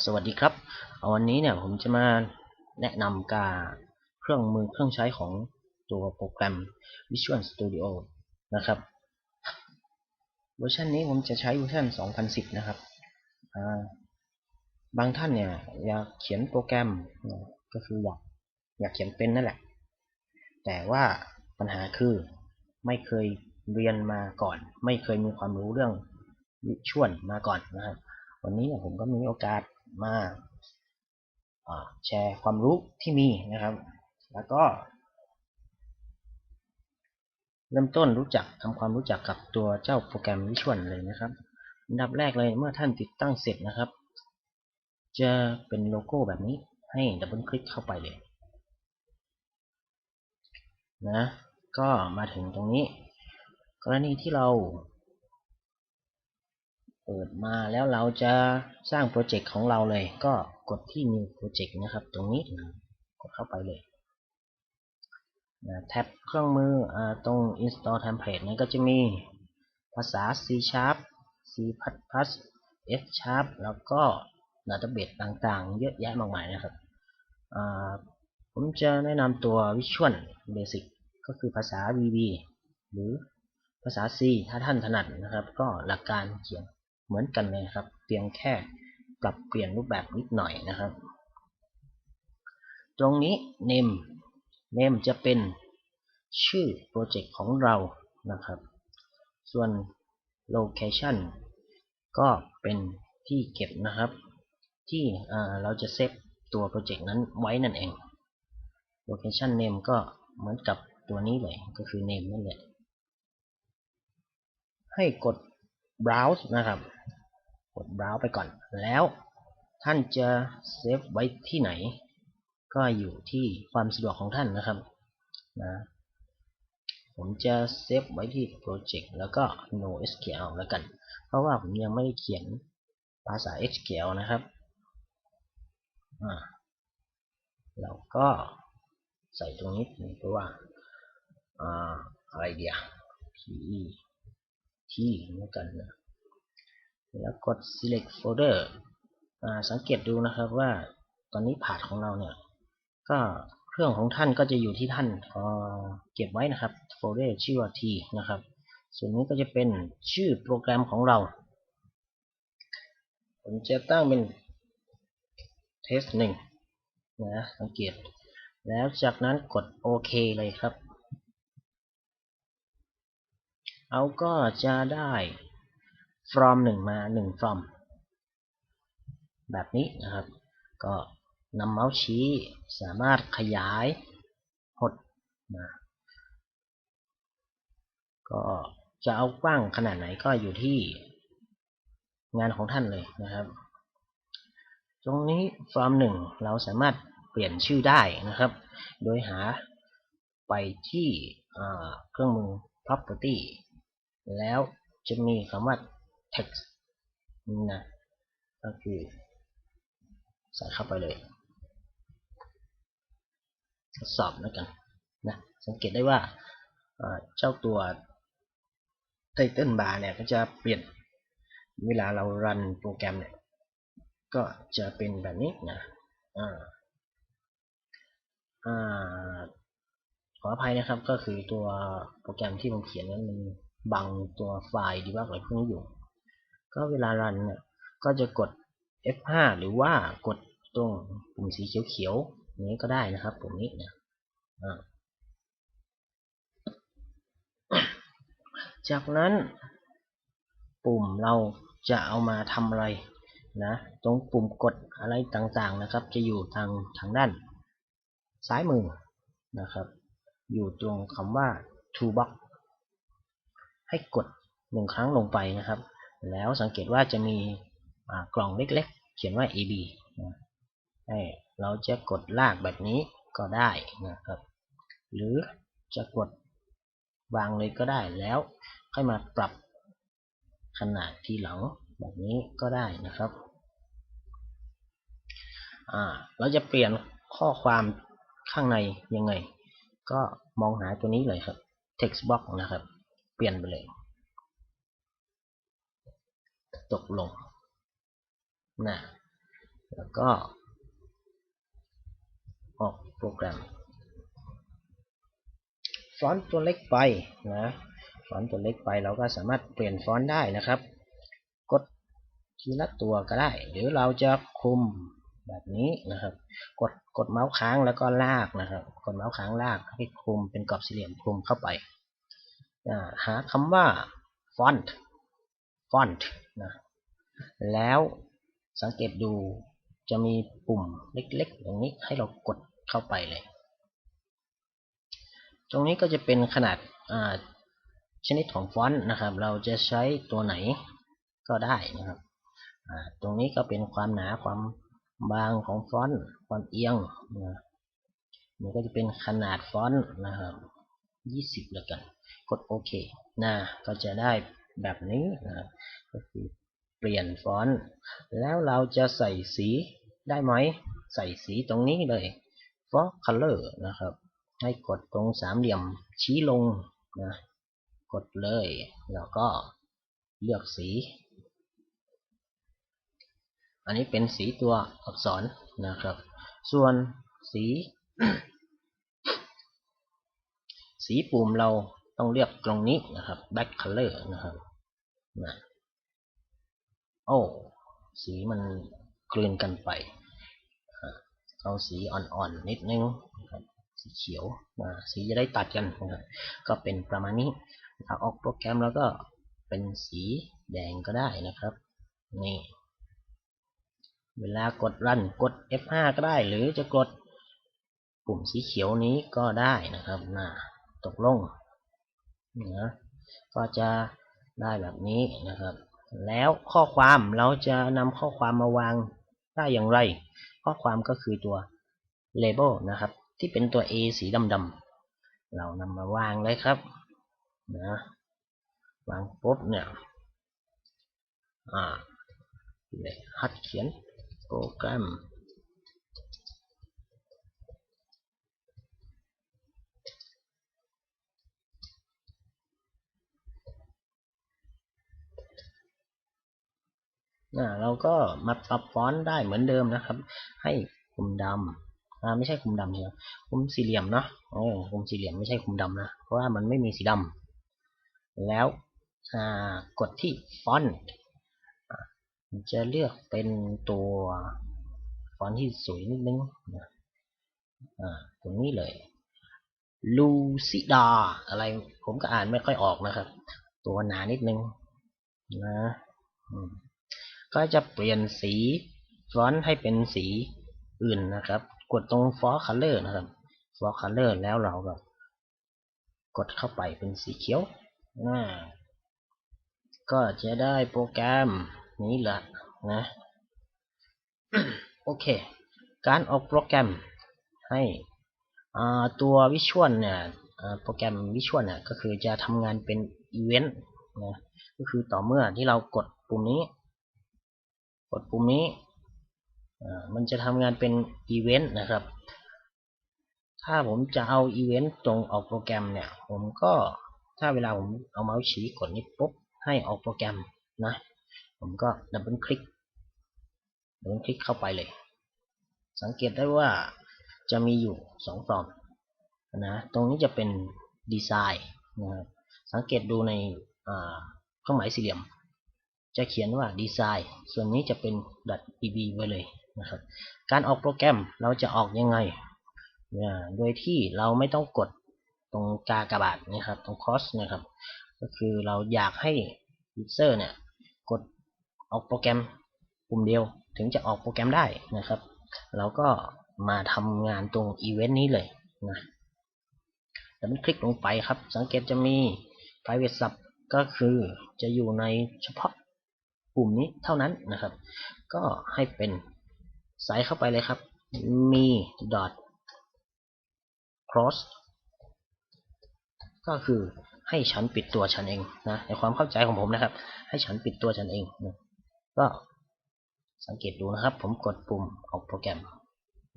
สวัสดีครับวันนี้เนี่ยผมจะมาแนะนำการเครื่องมือเครื่องใช้ของตัวโปรแกรม Visual Studio นะครับ เวอร์ชันนี้ผมจะใช้เวอร์ชัน 2010 นะครับาบางท่านเนี่ยอยากเขียนโปรแกรมก็คืออยากอยากเขียนเป็นนั่นแหละ แต่ว่าปัญหาคือไม่เคยเรียนมาก่อน ไม่เคยมีความรู้เรื่องวิชวลมาก่อนนะครับวันนี้ผมก็มีโอกาส มาแชร์ความรู้ที่มีนะครับ แล้วก็ เริ่มต้นรู้จักทำความรู้จักกับตัวเจ้าโปรแกรมวิชวลเลยนะครับอันดับแรกเลยเมื่อท่านติดตั้งเสร็จนะครับ จะเป็นโลโก้แบบนี้ให้ดับเบิลคลิกเข้าไปเลยนะก็มาถึงตรงนี้ กรณีที่เรา เปิดมาแล้วเราจะสร้างโปรเจกต์ของเราเลย ก็กดที่ new project นะครับ ตรงนี้นะกดเข้าไปเลยนะแท็บเครื่องมืออตรง install template นั้นก็จะมีภาษา C sharp C++ F sharp แล้วก็ database ต่างๆ เยอะแยะมากมายนะครับ ผมจะแนะนำตัว Visual Basic ก็คือภาษา VB หรือภาษา C ถ้าท่านถนัดนะครับ ก็หลักการเขียน เหมือนกันเลยครับ เพียงแค่ปรับเปลี่ยนรูปแบบนิดหน่อยนะครับ ตรงนี้ name name จะเป็นชื่อโปรเจกต์ของเรานะครับ ส่วน location ก็เป็นที่เก็บนะครับ ที่เราจะเซฟตัวโปรเจกต์นั้นไว้นั่นเอง location name ก็เหมือนกับตัวนี้เลยก็คือ name นั่นแหละให้กด browse นะครับ กด browse ไปก่อน แล้วท่านจะเซฟไว้ที่ไหน ก็อยู่ที่ความสะดวกของท่านนะครับนะผมจะเซฟไว้ที่โปรเจกต์แล้วก็ NoSQL แล้วกัน เพราะว่าผมยังไม่ได้เขียนภาษา SQL นะครับเราก็ใส่ตรงนี้เพราะว่าอะไรเดียว PE ที่เหมือนกันนะ แล้วกด select folder สังเกตดูนะครับว่าตอนนี้ผาดของเราเนี่ย ก็เครื่องของท่านก็จะอยู่ที่ท่านเก็บไว้นะครับโฟลเดอร์ชื่อว่า T นะครับ ส่วนนี้ก็จะเป็นชื่อโปรแกรมของเรา ผมจะตั้งเป็น test 1นะสังเกต แล้วจากนั้นกดโอเคเลยครับ เอาก็จะได้ from 1 มา 1 from แบบนี้นะครับ ก็นำเมาส์ชี้สามารถขยายหดนะก็จะเอากว้างขนาดไหนก็อยู่ที่งานของท่านเลยนะครับ ตรงนี้ฟอร์มหนึ่งเราสามารถเปลี่ยนชื่อได้นะครับ โดยหาไปที่เครื่องมือ property แล้วจะมีคำว่า text นะก็คือใส่เข้าไปเลยทดสอบแล้วกันนะสังเกตได้ว่าเจ้าตัวไทเทิลบาร์เนี่ยก็จะเปลี่ยนเวลาเรารันโปรแกรมเนี่ยก็จะเป็นแบบนี้นะขออภัยนะครับก็คือตัวโปรแกรมที่ผมเขียนนั้นมันบังตัวไฟล์ดีว่าอะไรพวกนี้อยู่ ก็เวลารันเนี่ยก็จะกด F5 หรือว่ากดตรงปุ่มสีเขียวๆนี้ก็ได้นะครับปุ่มนี้นะจากนั้นปุ่มเราจะเอามาทำอะไรนะตรงปุ่มกดอะไรต่างๆนะครับ จะอยู่ทางทางด้าน ซ้ายมือนะครับ อยู่ตรงคำว่า toolbox ให้กดหนึ่งครั้งลงไปนะครับ แล้วสังเกตว่าจะมีกล่องเล็กๆ เขียนว่า AB นะเราจะกดลากแบบนี้ก็ได้นะครับ หรือจะกดวางเลยก็ได้แล้วค่อยมาปรับขนาดทีหลังแบบนี้ก็ได้นะครับ เราจะเปลี่ยนข้อความข้างในยังไง ก็มองหาตัวนี้เลยครับ text box นะครับ เปลี่ยนไปเลย ตกลงนะแล้วก็ ออกโปรแกรมฟอนต์ตัวเล็กไปนะฟอนต์ตัวเล็กไปเราก็สามารถเปลี่ยนฟอนต์ได้นะครับ กดทีละตัวก็ได้ หรือเราจะคุมแบบนี้นะครับ กดกดเมาส์ค้างแล้วก็ลากนะครับ กดเมาส์ค้างลากให้คลุมเป็นกรอบสี่เหลี่ยมคลุมเข้าไปหาคำว่าฟอนต์ ฟอนต์นะแล้วสังเกตดูจะมีปุ่มเล็กๆ ตรงนี้ให้เรากดเข้าไปเลย ตรงนี้ก็จะเป็นขนาดอ่าชนิดของฟอนต์นะครับ เราจะใช้ตัวไหนก็ได้นะครับ ตรงนี้ก็เป็นความหนาความบางของฟอนต์ความเอียงนะนี่ก็จะเป็นขนาดฟอนต์นะครับ 20 แล้วกัน กดโอเคนะก็จะได้ แบบนี้นะก็คือเปลี่ยนฟอนต์แล้วเราจะใส่สีได้ไหม ใส่สีตรงนี้เลย for color นะครับ ให้กดตรงสามเหลี่ยมชี้ลงนะกดเลย แล้วก็เลือกสี อันนี้เป็นสีตัวอักษรนะครับ ส่วนสี สีปุ่มเรา ต้องเลือกตรงนี้นะครับ back color นะครับนะโอ้สีมันกลืนกันไปเอาสีอ่อนๆนิดนึงนะครับสีเขียวนะสีจะได้ตัดกันนะครับก็เป็นประมาณนี้ถ้าออกโปรแกรมแล้วก็เป็นสีแดงก็ได้นะครับนี่เวลากดรันกด F5 ก็ได้ หรือจะกดปุ่มสีเขียวนี้ก็ได้นะครับนะตกลง นะก็จะได้แบบนี้นะครับ แล้วข้อความเราจะนำข้อความมาวางได้อย่างไร ข้อความก็คือตัว label นะครับ ที่เป็นตัว A สีดำๆเรานำมาวางเลยครับนะวางปุ๊บเนี่ยอ่าหัดเขียนโปรแกรม นะเราก็มาปรับฟอนต์ได้เหมือนเดิมนะครับ ให้คุมดำอ่าไม่ใช่คุมดำใช่ไหมคุมสี่เหลี่ยมเนาะเออคุมสี่เหลี่ยมไม่ใช่คุมดำนะ เพราะว่ามันไม่มีสีดำแล้วอ่ากดที่ฟอนต์จะเลือกเป็นตัวฟอนต์ที่สวยนิดนึงนะอ่าตรงนี้เลยลูซิดาอะไรผมก็อ่านไม่ค่อยออกนะครับ ตัวหนานิดนึงนะอืม ก็จะเปลี่ยนสีฟอนต์ให้เป็นสีอื่นนะครับ กดตรง for color นะครับ for color แล้วเราก็กดเข้าไปเป็นสีเขียวนะก็จะได้โปรแกรมนี้แหละนะ โอเค การออกโปรแกรมให้ตัววิชวลเนี่ยโปรแกรมวิชวลเนี่ยก็คือจะทำงานเป็นอีเวนต์นะก็คือต่อเมื่อที่เรากดปุ่มนี้ กดปุ่มนี้มันจะทำงานเป็นอีเวนต์นะครับ ถ้าผมจะเอาอีเวนต์ตรงออกโปรแกรมเนี่ย ผมก็ถ้าเวลาผมเอาเมาส์ชี้กดนี้ปุ๊บให้ออกโปรแกรมนะ ผมก็ดับเบิลคลิกดับเบิลคลิกเข้าไปเลย สังเกตได้ว่าจะมีอยู่สองฟอร์มนะตรงนี้จะเป็นดีไซน์นะครับสังเกตดูในเครื่องหมายสี่เหลี่ยม จะเขียนว่าดีไซน์ส่วนนี้จะเป็น .bb ไว้เลยนะครับ การออกโปรแกรมเราจะออกยังไง โดยที่เราไม่ต้องกดตรงกากบาทนะครับ ตรง cross นะครับ ก็คือเราอยากให้ user เนี่ยกดออกโปรแกรมปุ่มเดียวถึงจะออกโปรแกรมได้นะครับ เราก็มาทำงานตรงอีเวนต์นี้เลยนะแล้วมันคลิกลงไปครับ สังเกตจะมี private sub ก็คือจะอยู่ในเฉพาะ ปุ่มนี้เท่านั้นนะครับ ก็ให้เป็นใส่เข้าไปเลยครับ มี dot cross ก็คือให้ฉันปิดตัวฉันเองนะในความเข้าใจของผมนะครับ ให้ฉันปิดตัวฉันเองนะก็สังเกตดูนะครับ ผมกดปุ่มออกโปรแกรม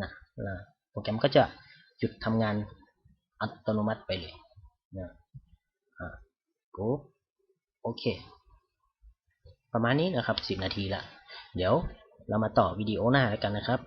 นะนะโปรแกรมก็จะหยุดทำงานอัตโนมัติไปเลยนะปุ๊บโอเค ประมาณนี้นะครับ 10 นาทีละ เดี๋ยวเรามาต่อวิดีโอหน้าแล้วกันนะครับ